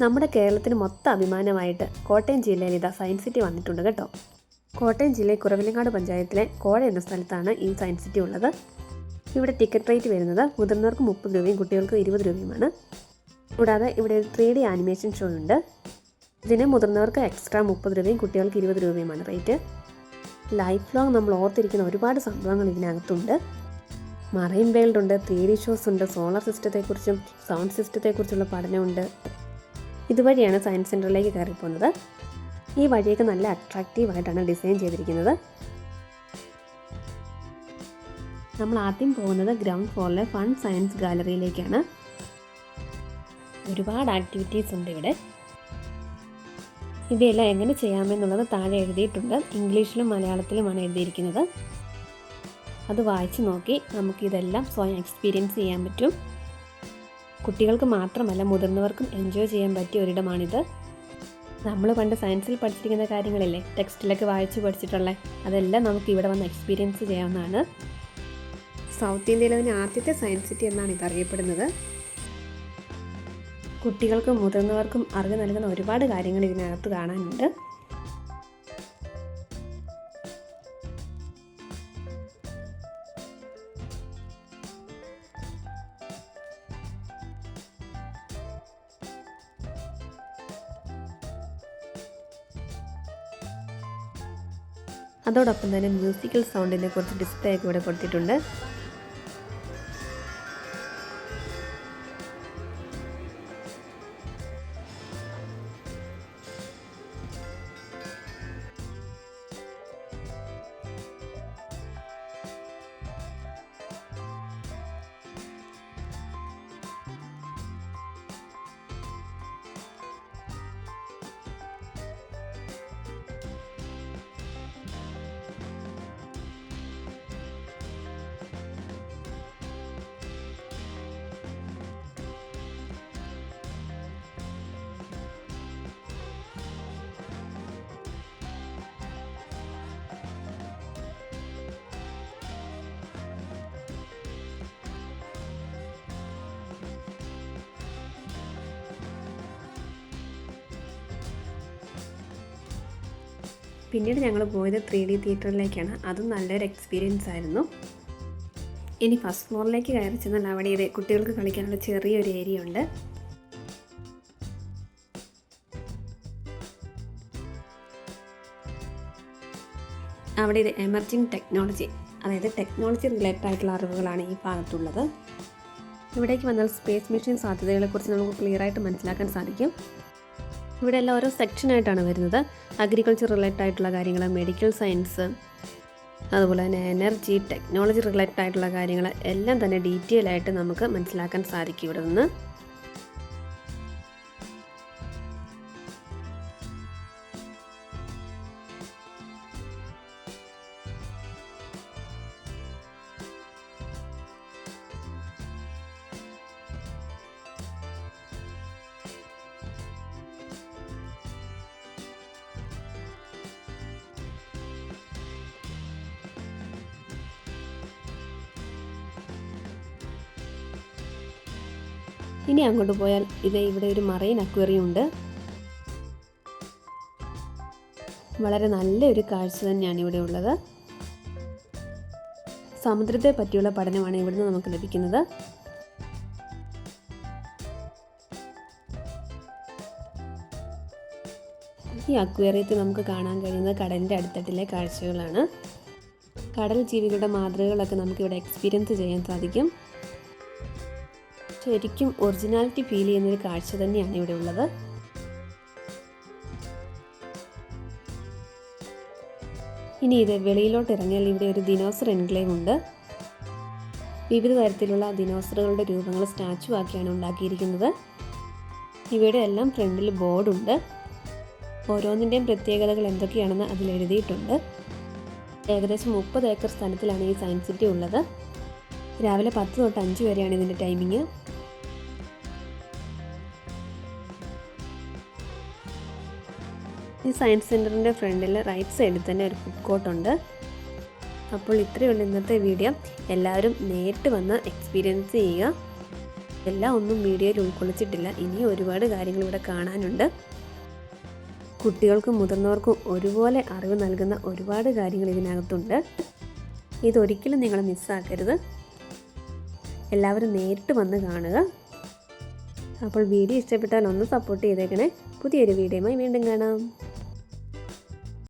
നമ്മുടെ കേരളത്തിന് മൊത്തം അഭിമാനമായിട്ട് കോട്ടയം ജില്ലയിൽ ഇതാ സയൻസ് സിറ്റി വന്നിട്ടുണ്ട് കേട്ടോ. കോട്ടയം ജില്ലയിൽ കുറവിലങ്ങാട് പഞ്ചായത്തിലെ കോഴ എന്ന സ്ഥലത്താണ് ഈ സയൻസ് സിറ്റി ഉള്ളത്. ഇവിടെ ടിക്കറ്റ് റേറ്റ് വരുന്നത് മുതിർന്നവർക്ക് മുപ്പത് രൂപയും കുട്ടികൾക്ക് ഇരുപത് രൂപയുമാണ്. കൂടാതെ ഇവിടെ ഒരു ത്രീ ഡി ആനിമേഷൻ ഷോ ഉണ്ട്. ഇതിന് മുതിർന്നവർക്ക് എക്സ്ട്രാ മുപ്പത് രൂപയും കുട്ടികൾക്ക് ഇരുപത് രൂപയുമാണ് റേറ്റ്. ലൈഫ് ലോങ് നമ്മൾ ഓർത്തിരിക്കുന്ന ഒരുപാട് സംഭവങ്ങൾ ഇതിനകത്തുണ്ട്. മറൈൻ വേൾഡ് ഉണ്ട് ത്രീ ഡി ഷോസ് ഉണ്ട് സോളാർ സിസ്റ്റത്തെക്കുറിച്ചും സൗണ്ട് സിസ്റ്റത്തെക്കുറിച്ചുള്ള പഠനമുണ്ട്. ഇതുവഴിയാണ് സയൻസ് സെന്ററിലേക്ക് കയറിപ്പോകുന്നത്. ഈ വഴിയൊക്കെ നല്ല അട്രാക്റ്റീവായിട്ടാണ് ഡിസൈൻ ചെയ്തിരിക്കുന്നത്. നമ്മൾ ആദ്യം പോകുന്നത് ഗ്രൗണ്ട് ഫ്ലോറിലെ ഫൺ സയൻസ് ഗാലറിയിലേക്കാണ് ഒരുപാട് ആക്ടിവിറ്റീസ് ഉണ്ട് ഇവിടെ. ഇവയെല്ലാം എങ്ങനെ ചെയ്യാമെന്നുള്ളത് താഴെ എഴുതിയിട്ടുണ്ട്. ഇംഗ്ലീഷിലും മലയാളത്തിലുമാണ് എഴുതിയിരിക്കുന്നത്. അത് വായിച്ചു നോക്കി നമുക്കിതെല്ലാം സ്വയം എക്സ്പീരിയൻസ് ചെയ്യാൻ പറ്റും. കുട്ടികൾക്ക് മാത്രമല്ല മുതിർന്നവർക്കും എൻജോയ് ചെയ്യാൻ പറ്റിയ ഒരിടമാണിത്. നമ്മൾ പണ്ട് സയൻസിൽ പഠിച്ചിരിക്കുന്ന കാര്യങ്ങളില്ലേ ടെക്സ്റ്റിലൊക്കെ വായിച്ച് പഠിച്ചിട്ടുള്ള അതെല്ലാം നമുക്ക് ഇവിടെ വന്ന് എക്സ്പീരിയൻസ് ചെയ്യാവുന്നതാണ്. സൗത്ത് ഇന്ത്യയിലെ തന്നെ ആദ്യത്തെ സയൻസ് സിറ്റി എന്നാണ് ഇത് അറിയപ്പെടുന്നത് കുട്ടികൾക്കും മുതിർന്നവർക്കും അറിവ് നൽകുന്ന ഒരുപാട് കാര്യങ്ങൾ ഇതിനകത്ത് കാണാനുണ്ട്. അതോടൊപ്പം തന്നെ മ്യൂസിക്കൽ സൗണ്ടിനെ കുറച്ച് ഡിസ്പ്ലേ ഒക്കെ ഇവിടെ കൊടുത്തിട്ടുണ്ട്. പിന്നീട് ഞങ്ങൾ പോയത് ത്രീ ഡി തിയേറ്ററിലേക്കാണ്. അതും നല്ലൊരു എക്സ്പീരിയൻസ് ആയിരുന്നു. ഇനി ഫസ്റ്റ് ഫ്ലോറിലേക്ക് കയറി ചെന്നാൽ അവിടെ ഇത് കുട്ടികൾക്ക് കളിക്കാനുള്ള ചെറിയൊരു ഏരിയ ഉണ്ട്. അവിടെ ഇത് എമർജിങ് ടെക്നോളജി അതായത് ടെക്നോളജി റിലേറ്റഡ് ആയിട്ടുള്ള അറിവുകളാണ് ഈ ഭാഗത്തുള്ളത്. ഇവിടേക്ക് വന്നാൽ സ്പേസ് മിഷൻ സാധ്യതകളെക്കുറിച്ച് നമുക്ക് ക്ലിയർ ആയിട്ട് മനസ്സിലാക്കാൻ സാധിക്കും. ഇവിടെ എല്ലാം ഓരോ സെക്ഷൻ ആയിട്ടാണ് വരുന്നത്. അഗ്രികൾച്ചർ റിലേറ്റഡ് ആയിട്ടുള്ള കാര്യങ്ങൾ മെഡിക്കൽ സയൻസ് അതുപോലെ തന്നെ എനർജി ടെക്നോളജി റിലേറ്റഡ് ആയിട്ടുള്ള കാര്യങ്ങൾ എല്ലാം തന്നെ ഡീറ്റെയിൽ ആയിട്ട് നമുക്ക് മനസ്സിലാക്കാൻ സാധിക്കും ഇവിടെ നിന്ന് ഇനി അങ്ങോട്ട് പോയാൽ ഇത് ഇവിടെ ഒരു മറൈൻ അക്വേറിയം ഉണ്ട്. വളരെ നല്ലൊരു കാഴ്ച തന്നെയാണ് ഇവിടെ ഉള്ളത്. സമുദ്രത്തെ പറ്റിയുള്ള പഠനമാണ് ഇവിടുന്ന് നമുക്ക് ലഭിക്കുന്നത്. ഈ അക്വേറിയത്തിൽ നമുക്ക് കാണാൻ കഴിയുന്നത് കടലിന്റെ അടുത്തട്ടിലെ കാഴ്ചകളാണ്. കടൽ ജീവികളുടെ മാതൃകകളൊക്കെ നമുക്കിവിടെ എക്സ്പീരിയൻസ് ചെയ്യാൻ സാധിക്കും. ശരിക്കും ഒറിജിനാലിറ്റി ഫീൽ ചെയ്യുന്നൊരു കാഴ്ച തന്നെയാണ് ഇവിടെ ഉള്ളത്. ഇനി ഇത് വെളിയിലോട്ട് ഇറങ്ങിയാൽ ഇവിടെ ഒരു ദിനോസർ എൻക്ലേവ് ഉണ്ട്. വിവിധ തരത്തിലുള്ള ദിനോസറുകളുടെ രൂപങ്ങൾ സ്റ്റാച്ചു ആക്കിയാണ് ഉണ്ടാക്കിയിരിക്കുന്നത്. ഇവയുടെ എല്ലാം ഫ്രണ്ടിൽ ബോർഡുണ്ട്. ഓരോന്നിന്റെയും പ്രത്യേകതകൾ എന്തൊക്കെയാണെന്ന് അതിൽ എഴുതിയിട്ടുണ്ട്. ഏകദേശം മുപ്പത് ഏക്കർ സ്ഥലത്തിലാണ് ഈ സയൻസ് സിറ്റി ഉള്ളത്. രാവിലെ പത്ത് തൊട്ട് അഞ്ച് വരെയാണ് ഇതിന്റെ ടൈമിങ്. ഈ സയൻസ് സെന്ററിന്റെ ഫ്രണ്ടിൽ റൈറ്റ് സൈഡിൽ തന്നെ ഒരു ഫുഡ് കോർട്ടുണ്ട്. അപ്പോൾ ഇത്രയുള്ള ഇന്നത്തെ വീഡിയോ. എല്ലാവരും നേരിട്ട് വന്ന് എക്സ്പീരിയൻസ് ചെയ്യുക. എല്ലാം ഒന്നും വീഡിയോയിൽ ഉൾക്കൊള്ളിച്ചിട്ടില്ല. ഇനി ഒരുപാട് കാര്യങ്ങൾ ഇവിടെ കാണാനുണ്ട്. കുട്ടികൾക്കും മുതിർന്നവർക്കും ഒരുപോലെ അറിവ് നൽകുന്ന ഒരുപാട് കാര്യങ്ങൾ ഇതിനകത്തുണ്ട്. ഇതൊരിക്കലും നിങ്ങൾ മിസ്സാക്കരുത്. എല്ലാവരും നേരിട്ട് വന്ന് കാണുക. അപ്പോൾ വീഡിയോ ഇഷ്ടപ്പെട്ടാൽ ഒന്ന് സപ്പോർട്ട് ചെയ്തേക്കണേ. പുതിയൊരു വീഡിയോയുമായി വീണ്ടും കാണാം.